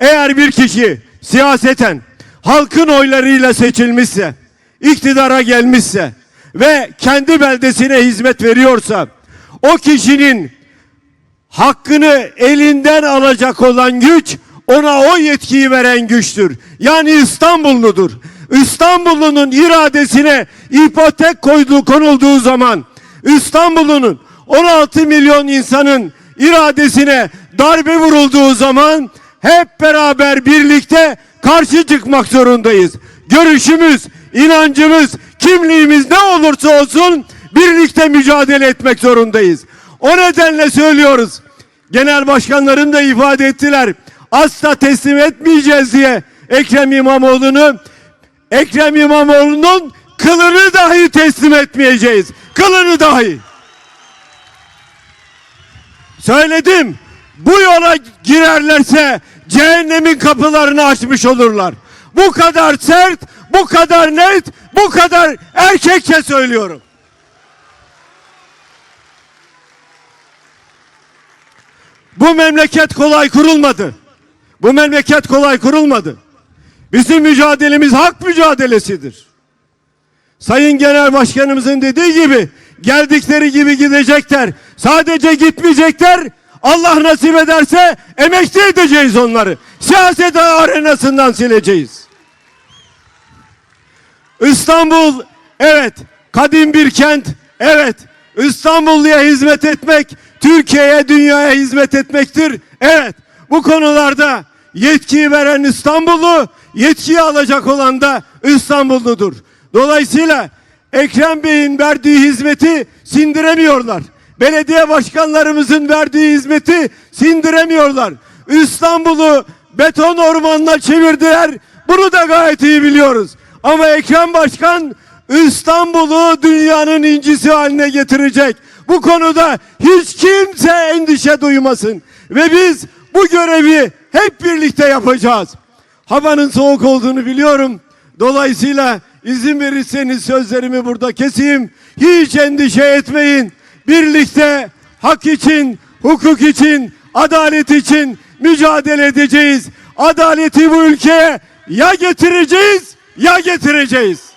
Eğer bir kişi siyaseten halkın oylarıyla seçilmişse, iktidara gelmişse ve kendi beldesine hizmet veriyorsa o kişinin hakkını elinden alacak olan güç ona o yetkiyi veren güçtür. Yani İstanbulludur. İstanbullunun iradesine ipotek koyduğu konulduğu zaman İstanbul'un 16 milyon insanın iradesine darbe vurulduğu zaman hep beraber birlikte karşı çıkmak zorundayız. Görüşümüz, inancımız, kimliğimiz ne olursa olsun birlikte mücadele etmek zorundayız. O nedenle söylüyoruz. Genel başkanların da ifade ettiler. Asla teslim etmeyeceğiz diye Ekrem İmamoğlu'nu Ekrem İmamoğlu'nun kılını dahi teslim etmeyeceğiz. Kılını dahi. Söyledim. Bu yola girerlerse cehennemin kapılarını açmış olurlar. Bu kadar sert, bu kadar net, bu kadar erkekçe söylüyorum. Bu memleket kolay kurulmadı. Bu memleket kolay kurulmadı. Bizim mücadelemiz hak mücadelesidir. Sayın Genel Başkanımızın dediği gibi geldikleri gibi gidecekler. Sadece gitmeyecekler. Allah nasip ederse emekli edeceğiz onları. Siyaset arenasından sileceğiz. İstanbul evet kadim bir kent. Evet İstanbulluya hizmet etmek Türkiye'ye dünyaya hizmet etmektir. Evet bu konularda yetkiyi veren İstanbullu yetkiyi alacak olan da İstanbulludur. Dolayısıyla Ekrem Bey'in verdiği hizmeti sindiremiyorlar. Belediye başkanlarımızın verdiği hizmeti sindiremiyorlar. İstanbul'u beton ormanına çevirdiler. Bunu da gayet iyi biliyoruz. Ama Ekrem Başkan İstanbul'u dünyanın incisi haline getirecek. Bu konuda hiç kimse endişe duymasın. Ve biz bu görevi hep birlikte yapacağız. Havanın soğuk olduğunu biliyorum. Dolayısıyla izin verirseniz sözlerimi burada keseyim. Hiç endişe etmeyin. Birlikte hak için, hukuk için, adalet için mücadele edeceğiz. Adaleti bu ülkeye ya getireceğiz ya getireceğiz.